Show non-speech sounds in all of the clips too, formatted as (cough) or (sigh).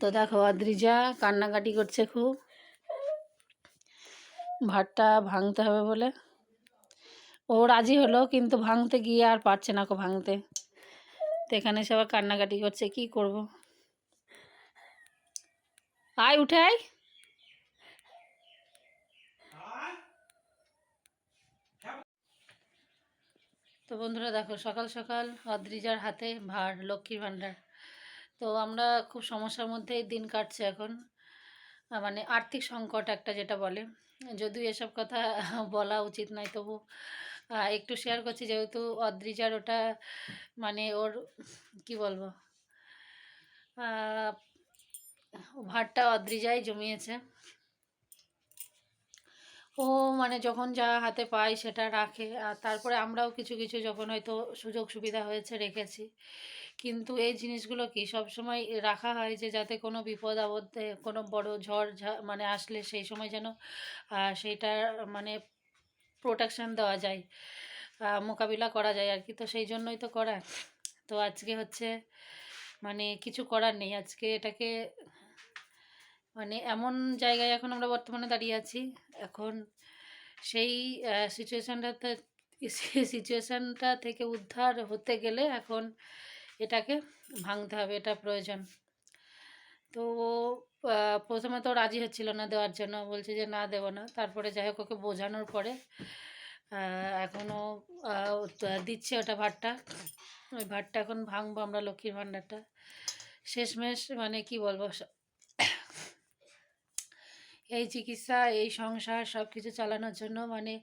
তো দেখো অদ্রিজা কান্নাকাটি করছে খুব। ভাতটা ভাঙতে হবে বলে। ও রাজি হলো, কিন্তু ভাঙতে গিয়ে আর পারছে না কো ভাঙতে। তো এখানে সে আবার কান্নাকাটি করছে, কি করব? আয়, উঠে আয়। তো বন্ধুরা দেখো, সকাল সকাল অদ্রিজার হাতে ভার, লক্ষ্মীর ভাণ্ডার। তো আমরা খুব সমস্যার মধ্যেই দিন কাটছে এখন। মানে আর্থিক সংকট একটা যেটা বলে। যদিও এসব কথা (laughs) বলা উচিত নয়, তবু একটু শেয়ার করছি। যেহেতু অদ্রিজার ওটা মানে ওর, কি বলব ভারটা অদ্রিজাই জমিয়েছে। ও মানে যখন যা হাতে পায় সেটা রাখে। আর তারপরে আমরাও কিছু কিছু যখন হয়তো সুযোগ সুবিধা হয়েছে রেখেছি। কিন্তু এই জিনিসগুলো কি সব সময় রাখা হয় যে যাতে কোনো বিপদ আপদে কোনো বড় ঝড় মানে আসলে সেই সময় যেন আহ, সেইটার মানে প্রোটেকশান দেওয়া যায় মোকাবিলা করা যায় আর কি। তো সেই জন্যই তো করা। তো আজকে হচ্ছে মানে কিছু করার নেই। আজকে এটাকে মানে এমন জায়গায় এখন আমরা বর্তমানে দাঁড়িয়ে আছি। এখন সেই সিচুয়েশানটাতে সিচুয়েশানটা (laughs) থেকে উদ্ধার হতে গেলে এখন এটাকে ভাঙতে হবে, এটা প্রয়োজন। তো ও প্রথমে তো রাজি হচ্ছিল না দেওয়ার জন্য, বলছে যে না দেবো না। তারপরে যাই হোক ওকে বোঝানোর পরে এখনও দিচ্ছে ওটা ভাতটা। ওই ভাতটা এখন ভাঙবো আমরা লক্ষ্মীর ভাণ্ডারটা। শেষমেশ মানে কি বলব এই চিকিৎসা, এই সংসার সব কিছু চালানোর জন্য মানে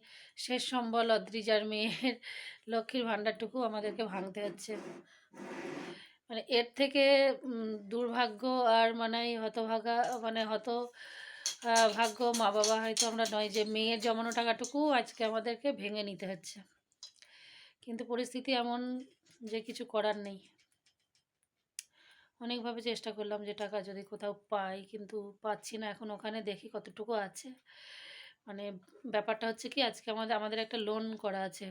শেষ সম্বল অদ্রিজার মেয়ের লক্ষ্মীর ভাণ্ডারটুকু আমাদেরকে ভাঙতে হচ্ছে। মানে এর থেকে দুর্ভাগ্য আর মানে হতভাগা মানে হত ভাগ্য মা বাবা হয়তো আমরা নয় যে মেয়ের জমানো টাকাটুকু আজকে আমাদেরকে ভেঙে নিতে হচ্ছে। কিন্তু পরিস্থিতি এমন যে কিছু করার নেই। অনেকভাবে চেষ্টা করলাম যে টাকা যদি কোথাও পাই, কিন্তু পাচ্ছি না। এখন ওখানে দেখি কতটুকু আছে। মানে ব্যাপারটা হচ্ছে কি, আজকে আমাদের আমাদের একটা লোন করা আছে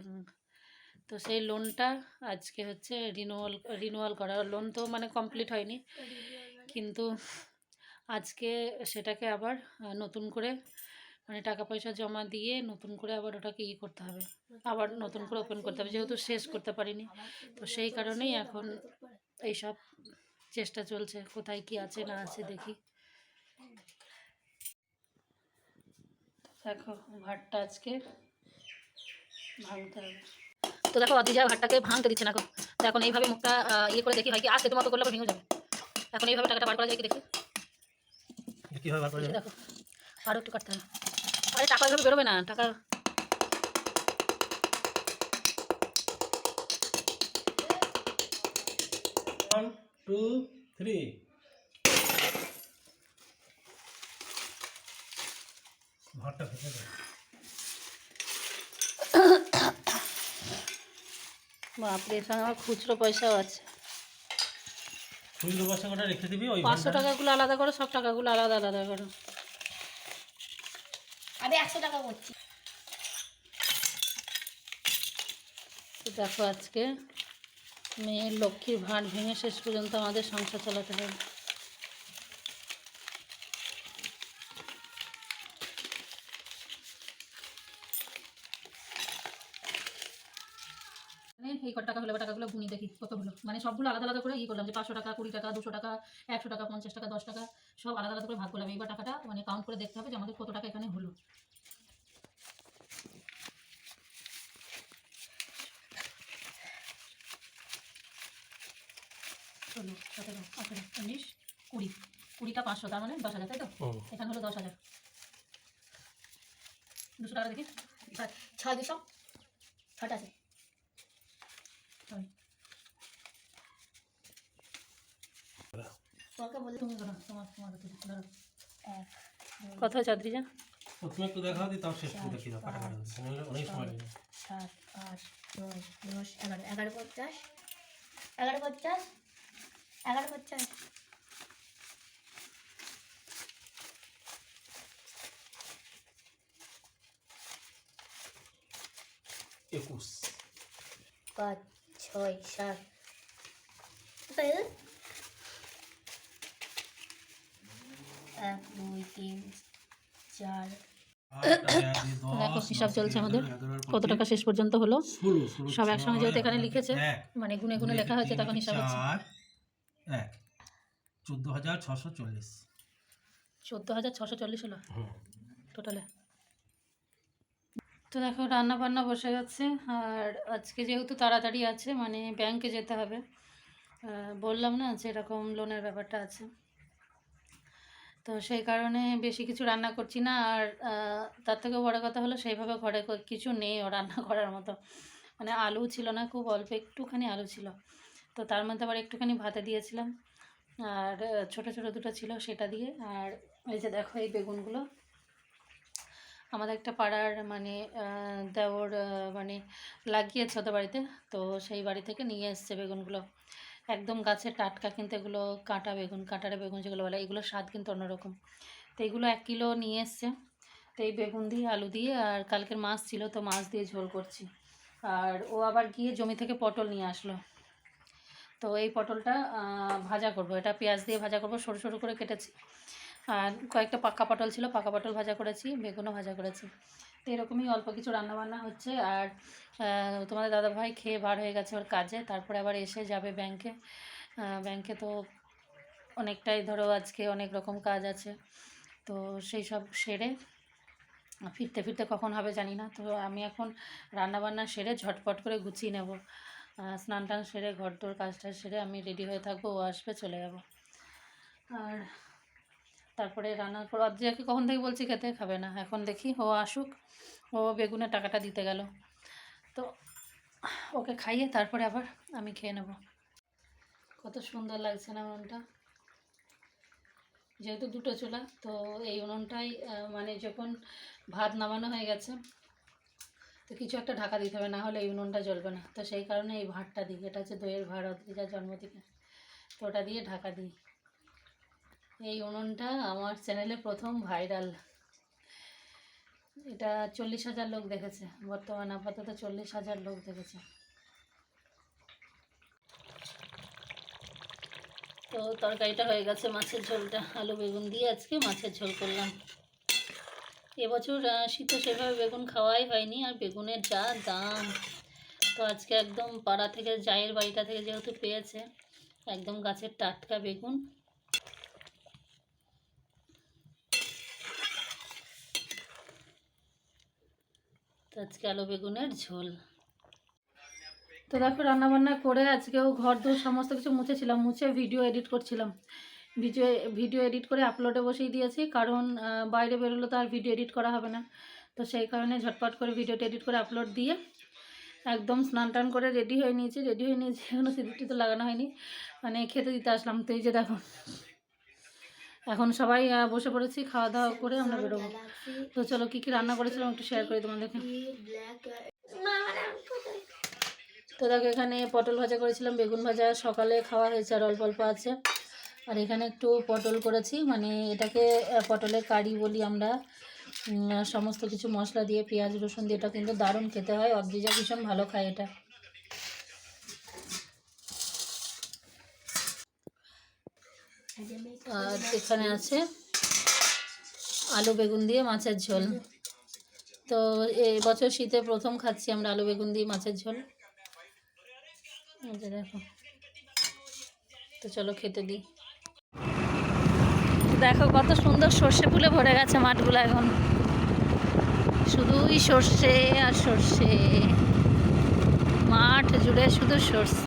তো সেই লোনটা আজকে হচ্ছে রিনুয়াল রিনুয়াল করা। লোন তো মানে কমপ্লিট হয়নি। কিন্তু আজকে সেটাকে আবার নতুন করে মানে টাকা পয়সা জমা দিয়ে নতুন করে আবার ওটাকে ই করতে হবে। আবার নতুন করে ওপেন করতে হবে, যেহেতু শেষ করতে পারিনি। তো সেই কারণেই এখন এইসব চেষ্টা চলছে, কোথায় কি আছে না আছে দেখি। দেখো, ভাতটা আজকে ভাঙতে হবে। তো দেখো অদিজা ভাতটাকে ভাঙতে দিচ্ছে না তো এখন এইভাবে মুখটা ইয়ে করে দেখি হয় কি আস্তে তোমার তো করলে আবার ভেঙে যাবে। এখন এইভাবে টাকাটা বার করা যায় কি দেখি? দেখো আরও একটু কাটতে হবে। আরে টাকা এইভাবে বেরোবে না টাকা ওয়ান টু থ্রি ভাতটা বাপরে এর সঙ্গে আমার খুচরো পয়সাও আছে। খুচরো পয়সা কটা রেখে দিবি ওই পাঁচশো টাকাগুলো আলাদা করো সব টাকাগুলো আলাদা আলাদা করো। আমি একশো টাকা করছি। তো দেখো আজকে মেয়ের লক্ষ্মীর ভাঁড় ভেঙে শেষ পর্যন্ত আমাদের সংসার চালাতে হবে। এই কত টাকা হলো টাকাগুলো গুনি দেখি কত হলো। মানে সবগুলো আলাদা আলাদা করে ই করলাম যে পাঁচশো টাকা কুড়ি টাকা দুশো টাকা একশো টাকা পঞ্চাশ টাকা দশ টাকা সব আলাদা আলাদা করে ভাগ করলাম। এইবার টাকাটা মানে কাউন্ট করে দেখতে হবে যে আমাদের কত টাকা এখানে হলো। ষোলো সতেরো আঠেরো উনিশ কুড়ি। কুড়িটা পাঁচশো তার মানে দশ হাজার তাই তো? এখানে হলো দশ হাজার। দুশো টাকা দেখি। ছয় দুশো? ছটা আছে ছয়। তোমাকে বলে তুমি ধরো তোমার তোমার ধরো। এক কথা আদ্রিজা? ও, তুমি একটু দেখাও দি তাও শেষ দেখি দাও কাটাকাটি হচ্ছে অনেক সময় লাগবে সাত আট নয় দশ এগারো এগারো পঞ্চাশ এগারো পঞ্চাশ এগারো পঞ্চাশ। একুশ। পাঁচ ছয় সাত। তাই এক দুই তিন চার। (coughs) দেখো হিসাব চলছে আমাদের? কত টাকা শেষ পর্যন্ত হলো? সব একসঙ্গে যেহেতু এখানে লিখেছে মানে গুনে গুনে লেখা হয়েছে তখন হিসাব হচ্ছে। এক চোদ্দ হাজার ছশো চল্লিশ। চোদ্দ হাজার ছশো চল্লিশ হলো? টোটালে তো দেখো রান্না বান্না বসে গেছে আর আজকে যেহেতু তাড়াতাড়ি আছে মানে ব্যাংকে যেতে হবে। বললাম না যে এরকম লোনের ব্যাপারটা আছে। তো সেই কারণে বেশি কিছু রান্না করছি না। আর তার থেকেও বড় কথা হলো সেইভাবে ঘরে কিছু নেই ও রান্না (laughs) করার মতো। মানে আলু ছিল না, খুব অল্প একটুখানি আলু ছিল। তো তার মধ্যে আবার একটুখানি ভাতে দিয়েছিলাম। আর ছোটো ছোটো দুটো ছিল সেটা দিয়ে। আর এই যে দেখো এই বেগুনগুলো। আমাদের একটা পাড়ার মানে দেওর মানে লাগিয়েছে ওদের বাড়িতে। তো সেই বাড়ি থেকে নিয়ে এসছে বেগুনগুলো। একদম গাছের টাটকা কিন্তু এগুলো কাঁটা বেগুন, কাঁটারে বেগুন যেগুলো বলে এগুলো স্বাদ কিন্তু অন্যরকম। তো এগুলো এক কিলো নিয়ে এসছে। তো এই বেগুন দিয়ে, আলু দিয়ে, আর কালকের মাছ ছিল, তো মাছ দিয়ে ঝোল করছি। আর ও আবার গিয়ে জমি থেকে পটল নিয়ে আসলো। তো এই পটলটা ভাজা করব। এটা পেঁয়াজ দিয়ে ভাজা করব, সরু সরু করে কেটেছি। আর কয়েকটা পাকা পটল ছিল, পাকা পটল ভাজা করেছি, বেগুনও ভাজা করেছি। তো এরকমই অল্প কিছু রান্নাবান্না হচ্ছে আর তোমাদের দাদাভাই খেয়ে বার হয়ে গেছে ওর কাজে, তারপরে আবার এসে যাবে ব্যাংকে। ব্যাংকে তো অনেকটাই ধরো আজকে অনেক রকম কাজ আছে, তো সেই সব সেরে ফিরতে ফিরতে কখন হবে জানি না, তো আমি এখন রান্নাবান্না সেরে ঝটপট করে গুছিয়ে নেব। স্নান টান সেরে ঘর তোর কাজটা সেরে আমি রেডি হয়ে থাকব, ও আসবে, চলে যাব। আর তারপরে রান্নার পর অদ্রিয়াকে কখন থেকে বলছি খেতে খাবে না। এখন দেখি ও আসুক। ও বেগুনের টাকাটা দিতে গেল। তো ওকে খাইয়ে তারপরে আবার আমি খেয়ে নেব। কত সুন্দর লাগছে না উনুনটা? যেহেতু দুটো চুলা, তো এই উনুনটাই মানে যখন ভাত নামানো হয়ে গেছে, তো কিছু একটা ঢাকা দিতে হবে, না হলে এই উনুনটা জ্বলবে না। তো সেই কারণে এই ভাতটা দিই। এটা হচ্ছে দইয়ের ভাড় অদ্রিজার জন্মদিনে তো ওটা দিয়ে ঢাকা দিই। এই উনুনটা আমার চ্যানেলে প্রথম ভাইরাল। এটা চল্লিশ হাজার লোক দেখেছে। বর্তমান আপাতত চল্লিশ হাজার লোক দেখেছে। তো তরকারিটা হয়ে গেছে মাছের ঝোলটা। আলু বেগুন দিয়ে আজকে মাছের ঝোল করলাম। এবছর শীতে সেভাবে বেগুন খাওয়াই হয়নি। আর বেগুনের যা দাম, তো আজকে একদম পাড়া থেকে, জায়ের বাড়িটা থেকে যেহেতু পেয়েছে, একদম গাছের টাটকা বেগুন। তো আজকে আলু বেগুনের ঝোল। তো দেখো, রান্নাবান্না করে আজকেও ঘর দোর সমস্ত কিছু মুছেছিলাম, মুছে ভিডিও এডিট করছিলাম। ভিডিও ভিডিও এডিট করে আপলোডে বসিয়ে দিয়েছি, কারণ বাইরে বেরোলে তো আর ভিডিও এডিট করা হবে না। তো সেই কারণে ঝটপট করে ভিডিওটা এডিট করে আপলোড দিয়ে একদম স্নান টান করে রেডি হয়ে নিয়েছি। রেডি হয়ে নিয়েছি এখনও সিঁদুরটি তো লাগানো হয়নি। মানে খেতে দিতে আসলাম। তো এই যে দেখো এখন সবাই বসে পড়েছি খাওয়া দাওয়া করে আমরা বেরোবো। তো চলো কী কী রান্না করেছিলাম একটু শেয়ার করি তোমাদেরকে তো দেখো এখানে পটল ভাজা করেছিলাম বেগুন ভাজা সকালে খাওয়া হয়েছে আর অল্প অল্প আছে। আর এখানে একটু পটল করেছি মানে এটাকে পটলের কারি বলি আমরা। সমস্ত কিছু মশলা দিয়ে পেঁয়াজ রসুন দিয়ে এটা কিন্তু দারুণ খেতে হয়। অদ্রিজা ভীষণ ভালো খায় এটা। আর এখানে আছে আলু বেগুন দিয়ে মাছের ঝোল। তো বছর শীতে প্রথম খাচ্ছি আমরা আলু বেগুন দিয়ে মাছের ঝোল। দেখো। তো চলো খেতে দিই। দেখো কত সুন্দর সর্ষে ফুলে ভরে গেছে মাঠগুলো এখন। শুধুই সর্ষে আর সর্ষে। মাঠ জুড়ে শুধু সর্ষে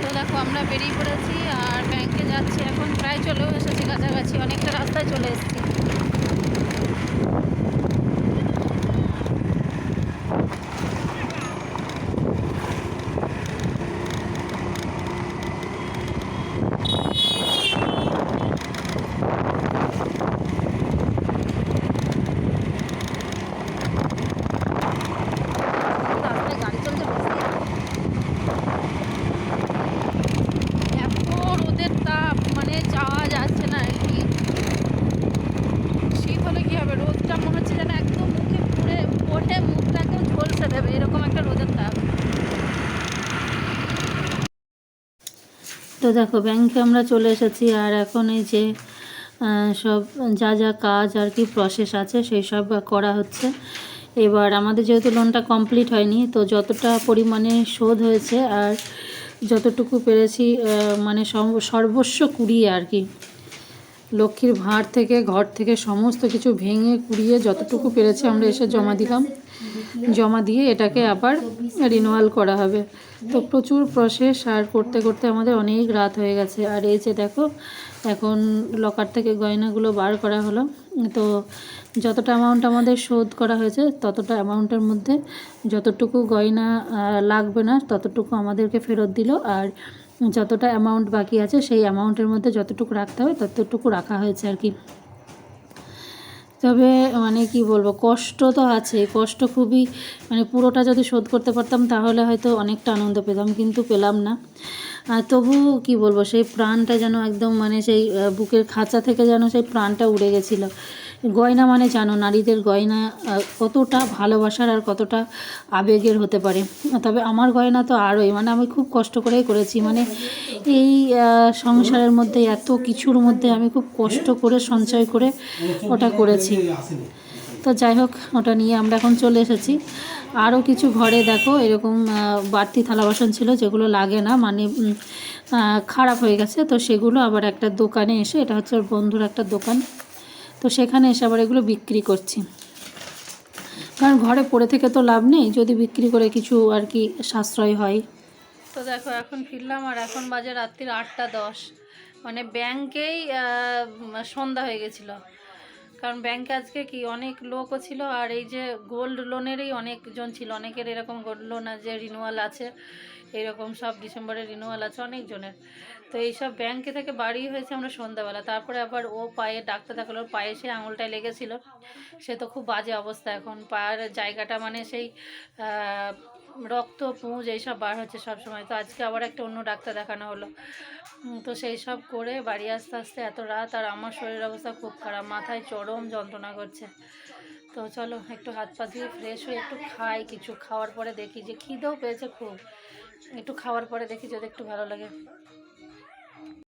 তো দেখো আমরা বেরিয়ে পড়েছি আর ব্যাংকে যাচ্ছি, এখন প্রায় চলেও এসেছি, কাছাকাছি, অনেকটা রাস্তায় চলে এসেছি রাস্তায় গাড়ি চলছে বুঝতে এত রোদের তাপ মানে যাওয়া যাচ্ছে না আর কি তো দেখো ব্যাংকে আমরা চলে এসেছি আর এখন এই যে সব যা যা কাজ আর কি প্রসেস আছে সেই সব করা হচ্ছে। এবার আমাদের যেহেতু লোনটা কমপ্লিট হয়নি, তো যতটা পরিমাণে শোধ হয়েছে আর যতটুকু পেরেছি মানে সর্বস্ব কুড়িয়ে আর কি। লক্ষ্মীর ভাঁড় থেকে, ঘর থেকে সমস্ত কিছু ভেঙে কুড়িয়ে যতটুকু পেরেছি আমরা এসে জমা দিলাম। জমা দিয়ে এটাকে আবার রিনুয়াল করা হবে। তো প্রচুর প্রসেস আর করতে করতে আমাদের অনেক রাত হয়ে গেছে। আর এই যে দেখো, এখন লকার থেকে গয়নাগুলো বার করা হলো। তো যতটা অ্যামাউন্ট আমাদের শোধ করা হয়েছে, ততটা অ্যামাউন্টের মধ্যে যতটুকু গয়না লাগবে না, ততটুকু আমাদেরকে ফেরত দিল। আর যতটা অ্যামাউন্ট বাকি আছে, সেই অ্যামাউন্টের মধ্যে যতটুকু রাখতে হবে, ততটুকু রাখা হয়েছে আর কি। তবে মানে কি বলব, কষ্ট তো আছে। কষ্ট খুবই মানে পুরোটা যদি শোধ করতে পারতাম, তাহলে হয়তো অনেকটা আনন্দ পেতাম, কিন্তু পেলাম না। তবু কি বলব, সেই প্রাণটা যেন একদম মানে সেই বুকের খাঁচা থেকে যেন সেই প্রাণটা উড়ে গেছিল। গয়না মানে জানো, নারীদের গয়না কতটা ভালোবাসার আর কতটা আবেগের হতে পারে। তবে আমার গয়না তো আরোই মানে আমি খুব কষ্ট করেই করেছি। মানে এই সংসারের মধ্যে এত কিছুর মধ্যে আমি খুব কষ্ট করে, সঞ্চয় করে ওটা করেছি। তো যাই হোক, ওটা নিয়ে আমরা এখন চলে এসেছি। আরও কিছু ঘরে দেখো, এরকম বাড়তি থালা বাসন ছিল যেগুলো লাগে না মানে খারাপ হয়ে গেছে। তো সেগুলো আবার একটা দোকানে এসে, এটা হচ্ছে ওর বন্ধুর একটা দোকান। তো সেখানে এসে আবার এগুলো বিক্রি করছি। কারণ ঘরে পড়ে থেকে তো লাভ নেই, যদি বিক্রি করে কিছু আর কি সাশ্রয় হয়। তো দেখো, এখন ফিরলাম আর এখন বাজে রাত্রির আটটা দশ। মানে ব্যাংকেই সন্ধ্যা হয়ে গেছিল। কারণ ব্যাংকে আজকে কি, অনেক লোকও ছিল আর এই যে গোল্ড লোনেরই অনেকজন ছিল। অনেকের এরকম গোল্ড লোন আছে রিনুয়াল আছে এরকম সব ডিসেম্বরে রিনুয়াল আছে অনেকজনের। তো এইসব ব্যাংকে থেকে বাড়ি হয়েছে আমরা সন্ধ্যাবেলা। তারপরে আবার ও পায়ে ডাক্তার দেখাল পায়ে সে আঙুলটায় লেগেছিল। সে তো খুব বাজে অবস্থা এখন। পায়ের জায়গাটা মানে সেই রক্ত, পুঁজ এইসব বার হচ্ছে সব সময় তো আজকে আবার একটা অন্য ডাক্তার দেখানো হলো। তো সেই সব করে বাড়ি আসতে আসতে এত রাত আর আমার শরীরের অবস্থা খুব খারাপ, মাথায় চরম যন্ত্রণা করছে। তো চলো একটু হাত পা ধুয়ে ফ্রেশ হয়ে একটু খাই, কিছু খাওয়ার পরে দেখি যে খিদেও পেয়েছে খুব। একটু খাওয়ার পরে দেখি যদি একটু ভালো লাগে।